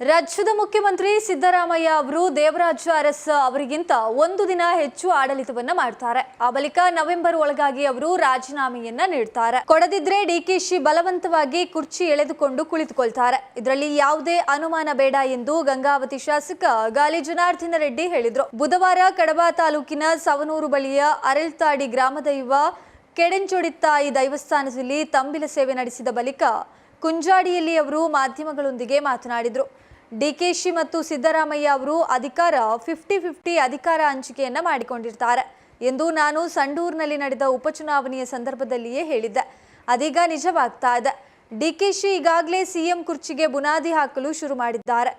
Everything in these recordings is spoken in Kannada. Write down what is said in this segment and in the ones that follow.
ರಾಜ್ಯದ ಮುಖ್ಯಮಂತ್ರಿ ಸಿದ್ದರಾಮಯ್ಯ ಅವರು ದೇವರಾಜ ಅರಸ್ ಅವರಿಗಿಂತ ಒಂದು ದಿನ ಹೆಚ್ಚು ಆಡಳಿತವನ್ನ ಮಾಡ್ತಾರೆ. ಆ ಬಳಿಕ ನವೆಂಬರ್ ಒಳಗಾಗಿ ಅವರು ರಾಜೀನಾಮೆಯನ್ನ ನೀಡ್ತಾರೆ. ಕೊಡದಿದ್ರೆ ಡಿಕೆಶಿ ಬಲವಂತವಾಗಿ ಕುರ್ಚಿ ಎಳೆದುಕೊಂಡು ಕುಳಿತುಕೊಳ್ತಾರೆ. ಇದರಲ್ಲಿ ಯಾವುದೇ ಅನುಮಾನ ಬೇಡ ಎಂದು ಗಂಗಾವತಿ ಶಾಸಕ ಗಾಲಿ ಜನಾರ್ದನ ರೆಡ್ಡಿ ಹೇಳಿದ್ರು. ಬುಧವಾರ ಕಡಬ ತಾಲೂಕಿನ ಸವನೂರು ಬಳಿಯ ಅರಳ್ತಾಡಿ ಗ್ರಾಮದೈವ ಕೆಡೆಂಚೊಡಿತ್ತಾಯಿ ದೈವಸ್ಥಾನದಲ್ಲಿ ತಂಬಿಲ ಸೇವೆ ನಡೆಸಿದ ಬಳಿಕ ಕುಂಜಾಡಿಯಲ್ಲಿ ಅವರು ಮಾಧ್ಯಮಗಳೊಂದಿಗೆ ಮಾತನಾಡಿದರು. ಡಿಕೆಶಿ ಮತ್ತು ಸಿದ್ದರಾಮಯ್ಯ ಅವರು ಅಧಿಕಾರ ಫಿಫ್ಟಿ ಫಿಫ್ಟಿ ಅಧಿಕಾರ ಹಂಚಿಕೆಯನ್ನ ಮಾಡಿಕೊಂಡಿರ್ತಾರೆ ಎಂದು ನಾನು ಸಂಡೂರಿನಲ್ಲಿ ನಡೆದ ಉಪಚುನಾವಣೆಯ ಸಂದರ್ಭದಲ್ಲಿಯೇ ಹೇಳಿದ್ದೆ. ಅದೀಗ ನಿಜವಾಗ್ತಾ ಇದೆ. ಡಿಕೆಶಿ ಈಗಾಗಲೇ ಸಿಎಂ ಕುರ್ಚಿಗೆ ಬುನಾದಿ ಹಾಕಲು ಶುರು ಮಾಡಿದ್ದಾರೆ.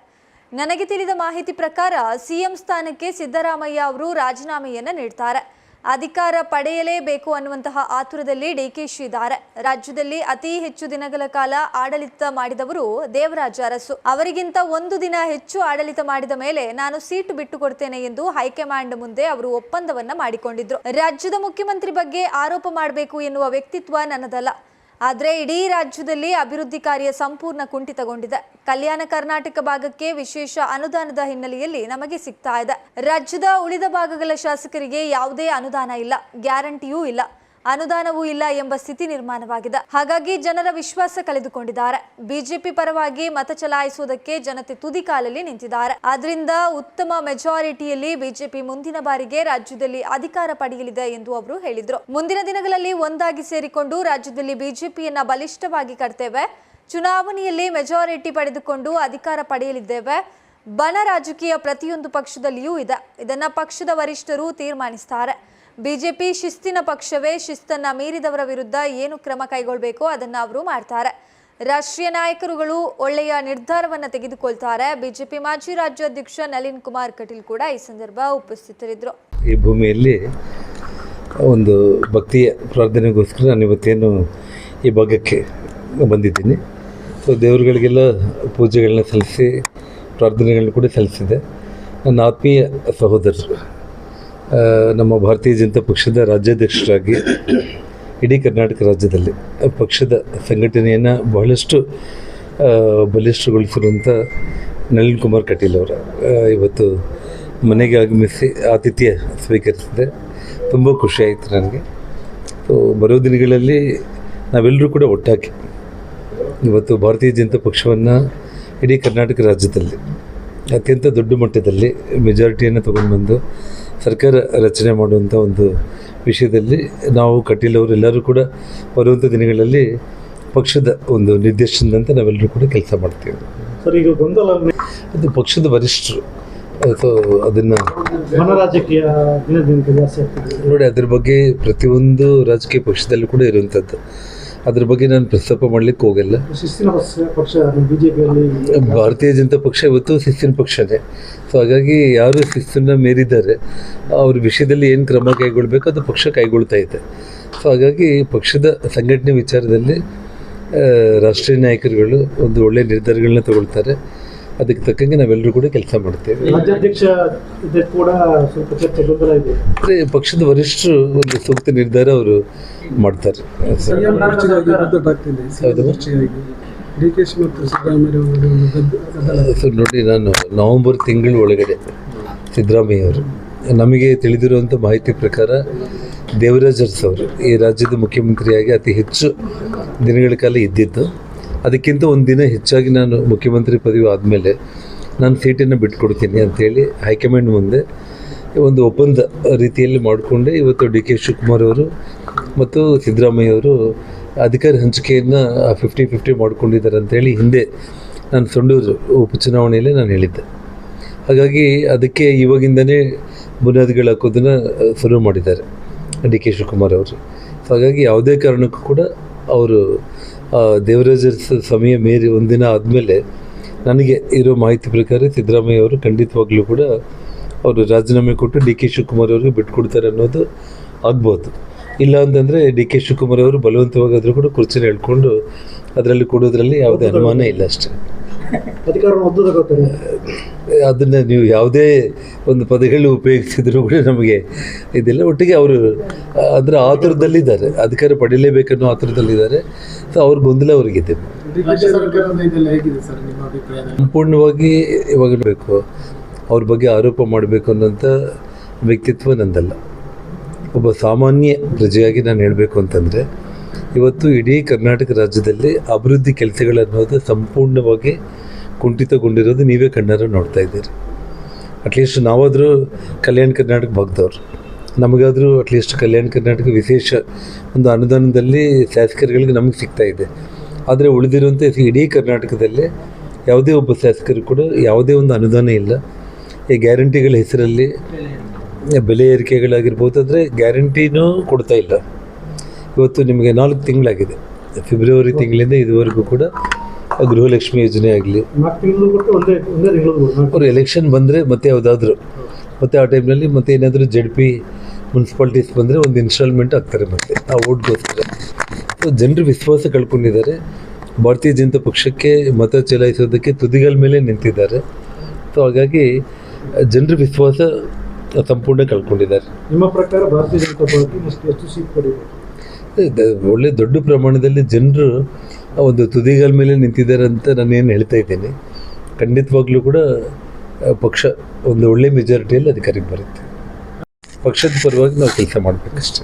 ನನಗೆ ತಿಳಿದ ಮಾಹಿತಿ ಪ್ರಕಾರ ಸಿಎಂ ಸ್ಥಾನಕ್ಕೆ ಸಿದ್ದರಾಮಯ್ಯ ಅವರು ರಾಜೀನಾಮೆಯನ್ನ ನೀಡ್ತಾರೆ. ಅಧಿಕಾರ ಪಡೆಯಲೇಬೇಕು ಅನ್ನುವಂತಹ ಆತುರದಲ್ಲಿ ಡಿಕೆಶಿ ಇದ್ದಾರೆ ರಾಜ್ಯದಲ್ಲಿ ಅತಿ ಹೆಚ್ಚು ದಿನಗಳ ಕಾಲ ಆಡಳಿತ ಮಾಡಿದವರು ದೇವರಾಜ ಅರಸು. ಅವರಿಗಿಂತ ಒಂದು ದಿನ ಹೆಚ್ಚು ಆಡಳಿತ ಮಾಡಿದ ಮೇಲೆ ನಾನು ಸೀಟು ಬಿಟ್ಟು ಕೊಡ್ತೇನೆ ಎಂದು ಹೈಕಮಾಂಡ್ ಮುಂದೆ ಅವರು ಒಪ್ಪಂದವನ್ನ ಮಾಡಿಕೊಂಡಿದ್ರು. ರಾಜ್ಯದ ಮುಖ್ಯಮಂತ್ರಿ ಬಗ್ಗೆ ಆರೋಪ ಮಾಡಬೇಕು ಎನ್ನುವ ವ್ಯಕ್ತಿತ್ವ ನನ್ನದಲ್ಲ. ಆದರೆ ಇಡೀ ರಾಜ್ಯದಲ್ಲಿ ಅಭಿವೃದ್ಧಿ ಕಾರ್ಯ ಸಂಪೂರ್ಣ ಕುಂಠಿತಗೊಂಡಿದೆ. ಕಲ್ಯಾಣ ಕರ್ನಾಟಕ ಭಾಗಕ್ಕೆ ವಿಶೇಷ ಅನುದಾನದ ಹಿನ್ನೆಲೆಯಲ್ಲಿ ನಮಗೆ ಸಿಗ್ತಾ ಇದೆ. ರಾಜ್ಯದ ಉಳಿದ ಭಾಗಗಳ ಶಾಸಕರಿಗೆ ಯಾವುದೇ ಅನುದಾನ ಇಲ್ಲ, ಗ್ಯಾರಂಟಿಯೂ ಇಲ್ಲ. ಅನುದಾನವೂ ಇಲ್ಲ ಎಂಬ ಸ್ಥಿತಿ ನಿರ್ಮಾಣವಾಗಿದೆ. ಹಾಗಾಗಿ ಜನರ ವಿಶ್ವಾಸ ಕಳೆದುಕೊಂಡಿದ್ದಾರೆ. ಬಿಜೆಪಿ ಪರವಾಗಿ ಮತ ಚಲಾಯಿಸುವುದಕ್ಕೆ ಜನತೆ ತುದಿಕಾಲಲ್ಲಿ ನಿಂತಿದ್ದಾರೆ. ಆದ್ರಿಂದ ಉತ್ತಮ ಮೆಜಾರಿಟಿಯಲ್ಲಿ ಬಿಜೆಪಿ ಮುಂದಿನ ಬಾರಿಗೆ ರಾಜ್ಯದಲ್ಲಿ ಅಧಿಕಾರ ಪಡೆಯಲಿದೆ ಎಂದು ಅವರು ಹೇಳಿದರು. ಮುಂದಿನ ದಿನಗಳಲ್ಲಿ ಒಂದಾಗಿ ಸೇರಿಕೊಂಡು ರಾಜ್ಯದಲ್ಲಿ ಬಿಜೆಪಿಯನ್ನ ಬಲಿಷ್ಠವಾಗಿ ಕಟ್ತೇವೆ. ಚುನಾವಣೆಯಲ್ಲಿ ಮೆಜಾರಿಟಿ ಪಡೆದುಕೊಂಡು ಅಧಿಕಾರ ಪಡೆಯಲಿದ್ದೇವೆ. ಬಣ ರಾಜಕೀಯ ಪ್ರತಿಯೊಂದು ಪಕ್ಷದಲ್ಲಿಯೂ ಇದೆ. ಇದನ್ನ ಪಕ್ಷದ ವರಿಷ್ಠರು ತೀರ್ಮಾನಿಸ್ತಾರೆ. ಬಿಜೆಪಿ ಶಿಸ್ತಿನ ಪಕ್ಷವೇ ಶಿಸ್ತನ್ನ ಮೀರಿದವರ ವಿರುದ್ಧ ಏನು ಕ್ರಮ ಕೈಗೊಳ್ಳಬೇಕು ಅದನ್ನ ಅವರು ಮಾಡ್ತಾರೆ. ರಾಷ್ಟ್ರೀಯ ನಾಯಕರುಗಳು ಒಳ್ಳೆಯ ನಿರ್ಧಾರವನ್ನ ತೆಗೆದುಕೊಳ್ತಾರೆ. ಬಿಜೆಪಿ ಮಾಜಿ ರಾಜ್ಯಾಧ್ಯಕ್ಷ ನಳಿನ್ ಕುಮಾರ್ ಕಟೀಲ್ ಕೂಡ ಈ ಸಂದರ್ಭ ಉಪಸ್ಥಿತರಿದ್ದರು. ಈ ಭೂಮಿಯಲ್ಲಿ ಒಂದು ಭಕ್ತಿಯ ಪ್ರಾರ್ಥನೆಗೋಸ್ಕರ ನಾನು ಇವತ್ತೇನು ಈ ಭಾಗಕ್ಕೆ ಬಂದಿದ್ದೀನಿ. ಸೊ ದೇವರುಗಳಿಗೆಲ್ಲ ಪೂಜೆಗಳನ್ನ ಸಲ್ಲಿಸಿ ಪ್ರಾರ್ಥನೆಗಳನ್ನ ಕೂಡ ಸಲ್ಲಿಸಿದೆ. ನನ್ನ ಆತ್ಮೀಯ ಸಹೋದರರು. ನಮ್ಮ ಭಾರತೀಯ ಜನತಾ ಪಕ್ಷದ ರಾಜ್ಯಾಧ್ಯಕ್ಷರಾಗಿ ಇಡೀ ಕರ್ನಾಟಕ ರಾಜ್ಯದಲ್ಲಿ ಪಕ್ಷದ ಸಂಘಟನೆಯನ್ನು ಬಹಳಷ್ಟು ಬಲಿಷ್ಠಗೊಳಿಸಿರುವಂಥ ನಳಿನ್ ಕುಮಾರ್ ಕಟೀಲ್ ಅವರು ಇವತ್ತು ಮನೆಗೆ ಆಗಮಿಸಿ ಆತಿಥ್ಯ ಸ್ವೀಕರಿಸಿದೆ. ತುಂಬ ಖುಷಿಯಾಯಿತು ನನಗೆ. ಸೊ ಬರೋ ದಿನಗಳಲ್ಲಿ ನಾವೆಲ್ಲರೂ ಕೂಡ ಒಟ್ಟಾಗಿ ಇವತ್ತು ಭಾರತೀಯ ಜನತಾ ಪಕ್ಷವನ್ನು ಇಡೀ ಕರ್ನಾಟಕ ರಾಜ್ಯದಲ್ಲಿ ಅತ್ಯಂತ ದೊಡ್ಡ ಮಟ್ಟದಲ್ಲಿ ಮೆಜಾರಿಟಿಯನ್ನು ತಗೊಂಡು ಬಂದು ಸರ್ಕಾರ ರಚನೆ ಮಾಡುವಂಥ ಒಂದು ವಿಷಯದಲ್ಲಿ ನಾವು ಕಟೀಲವರು ಎಲ್ಲರೂ ಕೂಡ ಬರುವಂಥ ದಿನಗಳಲ್ಲಿ ಪಕ್ಷದ ಒಂದು ನಿರ್ದೇಶನದಂತೆ ನಾವೆಲ್ಲರೂ ಕೂಡ ಕೆಲಸ ಮಾಡ್ತೀವಿ. ಸರ್ ಈಗ ಗೊಂದಲ ಅದು ಪಕ್ಷದ ವರಿಷ್ಠರು ಸೊ ಅದನ್ನು ರಾಜಕೀಯ ನೋಡಿ ಅದ್ರ ಬಗ್ಗೆ ಪ್ರತಿಯೊಂದು ರಾಜಕೀಯ ಪಕ್ಷದಲ್ಲೂ ಕೂಡ ಇರುವಂಥದ್ದು ಅದ್ರ ಬಗ್ಗೆ ನಾನು ಪ್ರಸ್ತಾಪ ಮಾಡಲಿಕ್ಕೆ ಹೋಗಲ್ಲ. ಶಿಸ್ತಿನ ಪಕ್ಷ ಬಿಜೆಪಿಯಲ್ಲಿ ಭಾರತೀಯ ಜನತಾ ಪಕ್ಷ ಇವತ್ತು ಶಿಸ್ತಿನ ಪಕ್ಷನೇ ಸೊ ಹಾಗಾಗಿ ಯಾರು ಶಿಸ್ತನ್ನ ಮೀರಿದ್ದಾರೆ ಅವ್ರ ವಿಷಯದಲ್ಲಿ ಏನು ಕ್ರಮ ಕೈಗೊಳ್ಬೇಕು ಅದು ಪಕ್ಷ ಕೈಗೊಳ್ತಾ ಇದೆ. ಸೊ ಹಾಗಾಗಿ ಪಕ್ಷದ ಸಂಘಟನೆ ವಿಚಾರದಲ್ಲಿ ರಾಷ್ಟ್ರೀಯ ನಾಯಕರುಗಳು ಒಂದು ಒಳ್ಳೆಯ ನಿರ್ಧಾರಗಳನ್ನ ತಗೊಳ್ತಾರೆ. ಅದಕ್ಕೆ ತಕ್ಕಂಗೆ ನಾವೆಲ್ಲರೂ ಕೂಡ ಕೆಲಸ ಮಾಡ್ತೇವೆ. ರಾಜ್ಯಾಧ್ಯಕ್ಷ ಕೂಡ ಸ್ವಲ್ಪ ಚರ್ಚೆ ಗೊಂದಲ ಇದೆ. ಅಂದರೆ ಪಕ್ಷದ ವರಿಷ್ಠರು ಒಂದು ಸೂಕ್ತ ನಿರ್ಧಾರ ಅವರು ಮಾಡ್ತಾರೆ. ನೋಡಿ ನಾನು ನವೆಂಬರ್ ತಿಂಗಳ ಒಳಗಡೆ ಸಿದ್ದರಾಮಯ್ಯ ಅವರು. ನಮಗೆ ತಿಳಿದಿರುವಂಥ ಮಾಹಿತಿ ಪ್ರಕಾರ ದೇವರಾಜ್ ಅರಸ್ ಅವರು ಈ ರಾಜ್ಯದ ಮುಖ್ಯಮಂತ್ರಿಯಾಗಿ ಅತಿ ಹೆಚ್ಚು ದಿನಗಳ ಕಾಲ ಇದ್ದಿದ್ದು. ಅದಕ್ಕಿಂತ ಒಂದು ದಿನ ಹೆಚ್ಚಾಗಿ ನಾನು ಮುಖ್ಯಮಂತ್ರಿ ಪದವಿ ಆದಮೇಲೆ ನಾನು ಸೀಟನ್ನು ಬಿಟ್ಕೊಡ್ತೀನಿ ಅಂಥೇಳಿ ಹೈಕಮಾಂಡ್ ಮುಂದೆ ಒಂದು ಒಪ್ಪಂದ ರೀತಿಯಲ್ಲಿ ಮಾಡಿಕೊಂಡೆ. ಇವತ್ತು ಡಿ ಕೆ ಶಿವಕುಮಾರ್ ಅವರು ಮತ್ತು ಸಿದ್ದರಾಮಯ್ಯ ಅವರು ಅಧಿಕಾರ ಹಂಚಿಕೆಯನ್ನು ಫಿಫ್ಟಿ ಫಿಫ್ಟಿ ಮಾಡ್ಕೊಂಡಿದ್ದಾರೆ ಅಂತೇಳಿ ಹಿಂದೆ ನಾನು ಸೊಂಡೂರು ಉಪಚುನಾವಣೆಯಲ್ಲಿ ನಾನು ಹೇಳಿದ್ದೆ. ಹಾಗಾಗಿ ಅದಕ್ಕೆ ಇವಾಗಿಂದನೇ ಬುನಾದಿಗಳು ಹಾಕೋದನ್ನು ಶುರು ಮಾಡಿದ್ದಾರೆ ಡಿ ಕೆ ಶಿವಕುಮಾರ್ ಅವರು. ಹಾಗಾಗಿ ಯಾವುದೇ ಕಾರಣಕ್ಕೂ ಕೂಡ ಅವರು ದೇವರಾಜ ಸಮಯ ಮೇರಿ ಒಂದಿನ ಆದಮೇಲೆ ನನಗೆ ಇರೋ ಮಾಹಿತಿ ಪ್ರಕಾರ ಸಿದ್ದರಾಮಯ್ಯ ಅವರು ಖಂಡಿತವಾಗ್ಲೂ ಕೂಡ ಅವರು ರಾಜೀನಾಮೆ ಕೊಟ್ಟು ಡಿ ಕೆ ಶಿವಕುಮಾರ್ ಅವ್ರಿಗೆ ಬಿಟ್ಕೊಡ್ತಾರೆ ಅನ್ನೋದು ಆಗ್ಬೋದು. ಇಲ್ಲ ಅಂತಂದರೆ ಡಿ ಕೆ ಶಿವಕುಮಾರ್ ಅವರು ಬಲವಂತವಾಗಾದರೂ ಕೂಡ ಕುರ್ಚಿನ ಹೇಳ್ಕೊಂಡು ಅದರಲ್ಲಿ ಕೊಡೋದ್ರಲ್ಲಿ ಯಾವುದೇ ಅನುಮಾನ ಇಲ್ಲ ಅಷ್ಟೇ. ಅದನ್ನು ನೀವು ಯಾವುದೇ ಒಂದು ಪದಗಳು ಉಪಯೋಗಿಸಿದ್ರು ಕೂಡ ನಮಗೆ ಇದೆಲ್ಲ. ಒಟ್ಟಿಗೆ ಅವರು ಅದರ ಆತುರದಲ್ಲಿದ್ದಾರೆ. ಅಧಿಕಾರ ಪಡೀಲೇಬೇಕನ್ನೋ ಆತುರದಲ್ಲಿದ್ದಾರೆ. ಸೊ ಅವ್ರ ಗೊಂದಲ ಅವರಿಗಿದೆ ಸಂಪೂರ್ಣವಾಗಿ ಇವಾಗ ಬೇಕು. ಅವ್ರ ಬಗ್ಗೆ ಆರೋಪ ಮಾಡಬೇಕು ಅನ್ನೋಂಥ ವ್ಯಕ್ತಿತ್ವ ನಂದಲ್ಲ. ಒಬ್ಬ ಸಾಮಾನ್ಯ ಪ್ರಜೆಯಾಗಿ ನಾನು ಹೇಳಬೇಕು ಅಂತಂದರೆ ಇವತ್ತು ಇಡೀ ಕರ್ನಾಟಕ ರಾಜ್ಯದಲ್ಲಿ ಅಭಿವೃದ್ಧಿ ಕೆಲಸಗಳನ್ನೋದು ಸಂಪೂರ್ಣವಾಗಿ ಕುಂಠಿತಗೊಂಡಿರೋದು ನೀವೇ ಕಣ್ಣಾರ ನೋಡ್ತಾ ಇದ್ದೀರಿ. ಅಟ್ಲೀಸ್ಟ್ ನಾವಾದರೂ ಕಲ್ಯಾಣ ಕರ್ನಾಟಕ ಭಾಗದವ್ರು. ನಮಗಾದರೂ ಅಟ್ಲೀಸ್ಟ್ ಕಲ್ಯಾಣ ಕರ್ನಾಟಕ ವಿಶೇಷ ಒಂದು ಅನುದಾನದಲ್ಲಿ ಶಾಸಕರುಗಳಿಗೆ ನಮಗೆ ಸಿಗ್ತಾ ಇದೆ. ಆದರೆ ಉಳಿದಿರುವಂಥ ಇಡೀ ಕರ್ನಾಟಕದಲ್ಲಿ ಯಾವುದೇ ಒಬ್ಬ ಶಾಸಕರು ಕೂಡ ಯಾವುದೇ ಒಂದು ಅನುದಾನ ಇಲ್ಲ. ಈ ಗ್ಯಾರಂಟಿಗಳ ಹೆಸರಲ್ಲಿ ಬೆಲೆ ಏರಿಕೆಗಳಾಗಿರ್ಬೋದು ಅಂದರೆ ಗ್ಯಾರಂಟಿನೂ ಕೊಡ್ತಾ ಇಲ್ಲ. ಇವತ್ತು ನಿಮಗೆ ನಾಲ್ಕು ತಿಂಗಳಾಗಿದೆ. ಫೆಬ್ರವರಿ ತಿಂಗಳಿಂದ ಇದುವರೆಗೂ ಕೂಡ ಗೃಹಲಕ್ಷ್ಮಿ ಯೋಜನೆ ಆಗಲಿ ಅವರು ಎಲೆಕ್ಷನ್ ಬಂದರೆ ಮತ್ತೆ ಯಾವುದಾದ್ರೂ ಮತ್ತೆ ಆ ಟೈಮ್ನಲ್ಲಿ ಮತ್ತೆ ಏನಾದರೂ ಜೆಡ್ ಪಿ ಮುನ್ಸಿಪಾಲ್ಟೀಸ್ ಬಂದರೆ ಒಂದು ಇನ್ಸ್ಟಾಲ್ಮೆಂಟ್ ಆಗ್ತಾರೆ ಮತ್ತೆ ಆ ಓಟ್ಗೋಸ್ಕರ. ಸೊ ಜನರು ವಿಶ್ವಾಸ ಕಳ್ಕೊಂಡಿದ್ದಾರೆ. ಭಾರತೀಯ ಜನತಾ ಪಕ್ಷಕ್ಕೆ ಮತ ಚಲಾಯಿಸೋದಕ್ಕೆ ತುದಿಗಳ ಮೇಲೆ ನಿಂತಿದ್ದಾರೆ. ಸೊ ಹಾಗಾಗಿ ಜನರ ವಿಶ್ವಾಸ ಸಂಪೂರ್ಣ ಕಳ್ಕೊಂಡಿದ್ದಾರೆ. ನಿಮ್ಮ ಪ್ರಕಾರ ಭಾರತೀಯ ಜನತಾ ಪಾರ್ಟಿ ಎಷ್ಟು ಎಷ್ಟು ಸೀಟ್ ಪಡೆಯಬೇಕು? ಒಳ್ಳೆ ದೊಡ್ಡ ಪ್ರಮಾಣದಲ್ಲಿ ಜನರು ಒಂದು ತುದಿಗಾಲ ಮೇಲೆ ನಿಂತಿದ್ದಾರೆ ಅಂತ ನಾನೇನು ಹೇಳ್ತಾ ಇದ್ದೀನಿ. ಖಂಡಿತವಾಗ್ಲೂ ಕೂಡ ಪಕ್ಷ ಒಂದು ಒಳ್ಳೆ ಮೆಜಾರಿಟಿಯಲ್ಲಿ ಅಧಿಕಾರಕ್ಕೆ ಬರುತ್ತೆ. ಪಕ್ಷದ ಪರವಾಗಿ ನಾವು ಕೆಲಸ ಮಾಡಬೇಕಷ್ಟೇ.